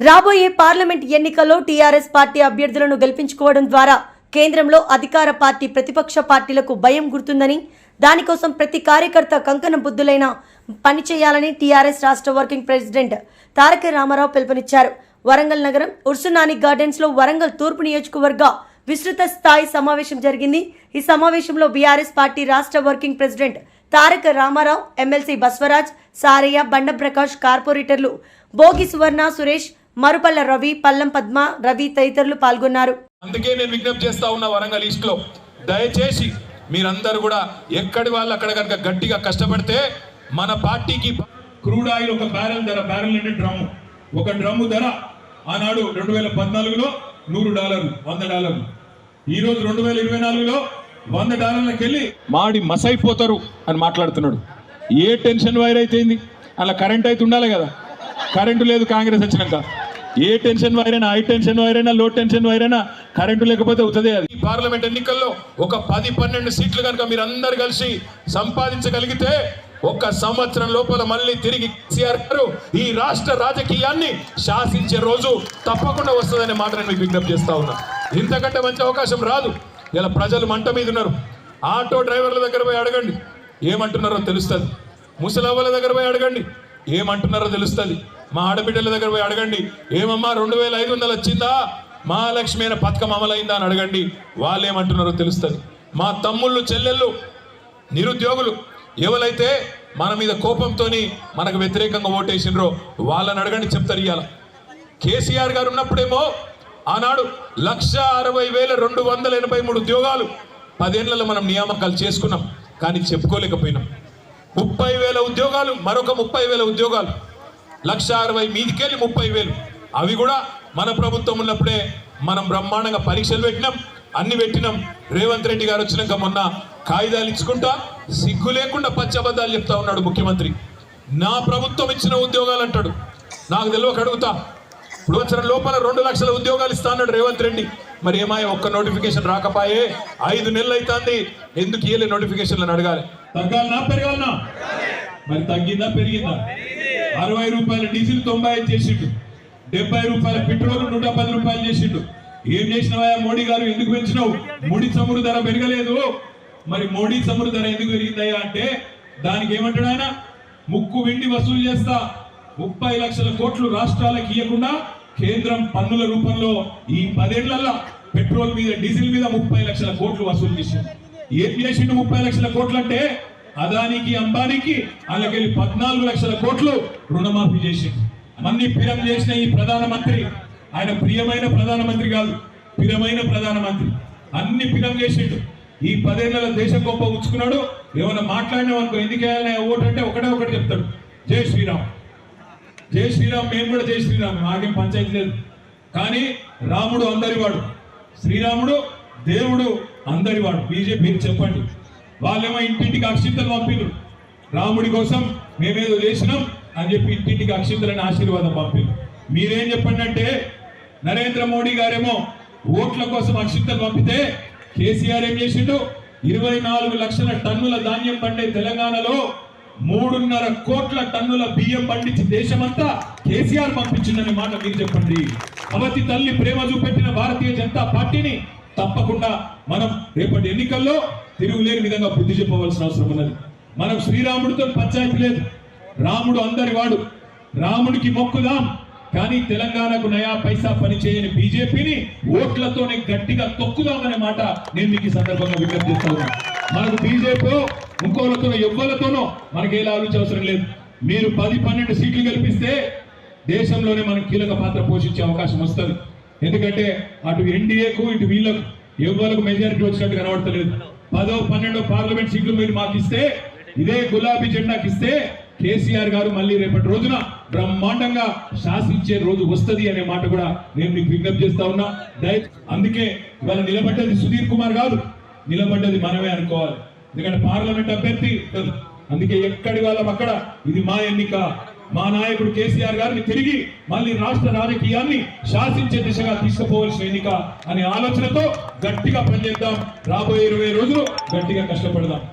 రాబోయే పార్లమెంట్ ఎన్నికల్లో TRS party అభ్యర్థులను గెలిపించుకోవడం ద్వారా కేంద్రంలో అధికార పార్టీ ప్రతిపక్ష పార్టీలకు భయం గుర్తుందని దానికోసం ప్రతి కార్యకర్త కంకణ బుద్ధులైన పనిచేయాలని టీఆర్ఎస్ రాష్ట్ర వర్కింగ్ ప్రెసిడెంట్ తారక రామారావు పిలుపునిచ్చారు. వరంగల్ నగరం ఉర్సునాని గార్డెన్స్లో వరంగల్ తూర్పు నియోజకవర్గ విస్తృత స్థాయి సమావేశం జరిగింది. ఈ సమావేశంలో బీఆర్ఎస్ పార్టీ రాష్ట్ర working president Taraka Rama Rao MLC Baswaraj Saraiah Banda Prakash కార్పొరేటర్లు భోగి సువర్ణ సురేష్ మరుపల్ల రవి పల్లం పద్మ రవి తదితరులు పాల్గొన్నారు. అందుకే నేను విజ్ఞప్తి చేస్తా ఉన్న వరంగల్ ఈస్ట్లో. దయచేసి మీరందరూ కూడా ఎక్కడి వాళ్ళు అక్కడ కనుక గట్టిగా కష్టపడితే మన పార్టీకి క్రూడ్ ఆయిల్ ఒక బ్యారెల్ ధర బ్యారెల్ అంటే డ్రమ్ము. ఒక డ్రమ్ము ధర ఆనాడు రెండు వేల పద్నాలుగులో నూరు డాలర్లు వంద డాలర్లు. ఈ రోజు రెండు వేల ఇరవై నాలుగులో వంద డాలర్లకు వెళ్ళి మాడి మసైపోతారు అని మాట్లాడుతున్నాడు. ఏ టెన్షన్ వైర్ అయితేంది అలా కరెంట్ అయితే ఉండాలి కదా. కరెంటు లేదు కాంగ్రెస్ వచ్చినాక. ఏ టెన్షన్ వైరైనా హై టెన్షన్ వైరైనా లో టెన్షన్ వైరైనా కరెంటు లేకపోతే అవుతుంది అది. పార్లమెంట్ ఎన్నికల్లో ఒక పది పన్నెండు సీట్లు కనుక మీరు అందరు కలిసి సంపాదించగలిగితే ఒక్క సంవత్సరం లోపల మళ్ళీ తిరిగి కేసీఆర్ గారు ఈ రాష్ట్ర రాజకీయాన్ని శాసించే రోజు తప్పకుండా వస్తుందనే మాట నేను మీకు విజ్ఞప్తి చేస్తా ఉన్నా. ఇంతకంటే మంచి అవకాశం రాదు. ఇలా ప్రజలు మంట మీద ఉన్నారు. ఆటో డ్రైవర్ల దగ్గర పోయి అడగండి. ఏమంటున్నారో తెలుస్తుంది. ముసలవ్వల దగ్గర పోయి అడగండి. ఏమంటున్నారో తెలుస్తుంది. మా ఆడబిడ్డల దగ్గర పోయి అడగండి. ఏమమ్మా రెండు వేల ఐదు వందలు వచ్చిందా? మహాలక్ష్మి అయిన పథకం అమలైందా అని అడగండి. వాళ్ళు ఏమంటున్నారో తెలుస్తుంది. మా తమ్ముళ్ళు చెల్లెళ్ళు నిరుద్యోగులు ఎవరైతే మన మీద కోపంతో మనకు వ్యతిరేకంగా ఓటేసినరో వాళ్ళని అడగండి చెప్తారు ఇవాళ కేసీఆర్ గారు ఉన్నప్పుడేమో ఆనాడు లక్ష అరవై వేల రెండు వందల ఎనభై మూడు ఉద్యోగాలు పదేళ్ళలో మనం నియామకాలు చేసుకున్నాం. కానీ చెప్పుకోలేకపోయినాం. ముప్పై వేల ఉద్యోగాలు మరొక ముప్పై వేల ఉద్యోగాలు. లక్ష అరవై మీదికెళ్ళి ముప్పై వేలు అవి కూడా మన ప్రభుత్వం ఉన్నప్పుడే మనం బ్రహ్మాండంగా పరీక్షలు పెట్టినాం. అన్ని పెట్టినాం. రేవంత్ రెడ్డి గారు వచ్చినాక మొన్న కాగితాలు ఇచ్చుకుంటా సిగ్గు లేకుండా పచ్చబద్దాలు చెప్తా ఉన్నాడు ముఖ్యమంత్రి. నా ప్రభుత్వం ఇచ్చిన ఉద్యోగాలు అంటాడు. నాకు తెలియక అడుగుతా. ఇప్పుడు వచ్చిన లోపల రెండు లక్షల ఉద్యోగాలు ఇస్తా అన్నాడు రేవంత్ రెడ్డి. మరి ఏమాయ ఒక్క నోటిఫికేషన్ రాకపాయే? ఐదు నెలలు అవుతుంది ఎందుకు ఇయ్యలే నోటిఫికేషన్లను అడగాలి? తగ్గాలనా పెరగాలనా? మరి తగ్గిందా పెరిగిందా? అరవై రూపాయల డీజిల్ తొంభై ఐదు చేసిండు. డెబ్బై రూపాయల పెట్రోల్ నూట పది రూపాయలు చేసిండు. ఏం చేసినవా మోడీ గారు? ఎందుకు పెంచినావు? మోడీ చమురు ధర పెరగలేదు. మరి మోడీ చమురు ధర ఎందుకు పెరిగిందయ్యా అంటే దానికి ఏమంటాడు ఆయన? ముక్కు వెండి వసూలు చేస్తా. ముప్పై లక్షల కోట్లు రాష్ట్రాలకు ఇవ్వకుండా కేంద్రం పన్నుల రూపంలో ఈ పదేళ్ళలో పెట్రోల్ మీద డీజిల్ మీద ముప్పై లక్షల కోట్లు వసూలు చేసింది. ఏం చేసిండు ముప్పై లక్షల కోట్లు అంటే అదానికి అంబానీకి వాళ్ళకెళ్ళి పద్నాలుగు లక్షల కోట్లు రుణమాఫీ చేసిండు మన్ని పిరం చేసిన ఈ ప్రధానమంత్రి ఆయన ప్రియమైన ప్రధానమంత్రి కాదు పిరమైన ప్రధానమంత్రి. అన్ని పిరం చేసిండు. ఈ పదేళ్ళ దేశం గొప్ప ఉంచుకున్నాడు ఏమైనా మాట్లాడినాం అనుకో ఎందుకు ఓటంటే ఒకటే ఒకటి చెప్తాడు. జై శ్రీరామ్. జై శ్రీరామ్ మేము కూడా జై శ్రీరామ్. మాకేం పంచాయతీ లేదు. కానీ రాముడు అందరివాడు. శ్రీరాముడు దేవుడు అందరివాడు. బీజేపీకి చెప్పండి. వాళ్ళేమో ఇంటింటికి అక్షింతలు పంపిరు రాముడి కోసం మేమేదో చేసినాం అని చెప్పి ఇంటింటికి అక్షింతలని ఆశీర్వాదం పంపిరు మీరేం చెప్పండి అంటే నరేంద్ర మోడీ గారేమో ఓట్ల కోసం అక్షింతలు పంపితే కేసీఆర్ ఏం చేసిండు? ఇరవై నాలుగు లక్షల టన్నుల ధాన్యం పండే తెలంగాణలో మూడున్నర కోట్ల టన్నుల బియ్యం పండించి దేశమంతా కేసీఆర్ పంపించిందనే మాట మీరు చెప్పండి. అవతి తల్లి ప్రేమ చూపెట్టిన భారతీయ జనతా పార్టీని తప్పకుండా మనం రేపటి ఎన్నికల్లో తిరుగులేని విధంగా బుద్ధి చెప్పవలసిన అవసరం ఉన్నది. మనం శ్రీరాముడితో పంచాయతీ లేదు. రాముడు అందరి వాడు. రాముడికి మొక్కుదాం కానీ తెలంగాణకు నయా పైసా పని చేయని బీజేపీని ఓట్లతోనే గట్టిగా తొక్కుదామనే మాట నేను మీకు ఈ సందర్భంగా విజ్ఞప్తి మనకు బీజేపీ ఇంకోలతోనో ఎవ్వలతోనో మనకి ఏ ఆలోచన అవసరం లేదు. మీరు పది పన్నెండు సీట్లు గెలిపిస్తే దేశంలోనే మనం కీలక పాత్ర పోషించే అవకాశం వస్తుంది. ఎందుకంటే అటు ఎన్డీఏకు ఇటు వీళ్ళకు ఎవ్వరకు మెజారిటీ వచ్చినట్టు కనబడతలేదు. పదో పన్నెండో పార్లమెంట్ సీట్లు మీరు మాకు ఇస్తే ఇదే గులాబీ జెండాకి ఇస్తే కేసీఆర్ గారు మళ్ళీ రేపటి రోజున బ్రహ్మాండంగా శాసించే రోజు వస్తది అనే మాట కూడా నేను మీకు విజ్ఞప్తి చేస్తా ఉన్నా. దయ అందుకే ఇవాళ నిలబడ్డది సుధీర్ కుమార్ గారు. నిలబడ్డది మనమే అనుకోవాలి. ఎందుకంటే పార్లమెంట్ అభ్యర్థి. అందుకే ఎక్కడి వాళ్ళం అక్కడ? ఇది మా ఎన్నిక. మా నాయకుడు కేసీఆర్ గారిని తిరిగి మళ్ళీ రాష్ట్ర రాజకీయాన్ని శాసించే దిశగా తీసుకుపోవలసిన ఎన్నిక అనే ఆలోచనతో గట్టిగా పనిచేద్దాం. రాబోయే ఇరవై రోజులు గట్టిగా కష్టపడదాం.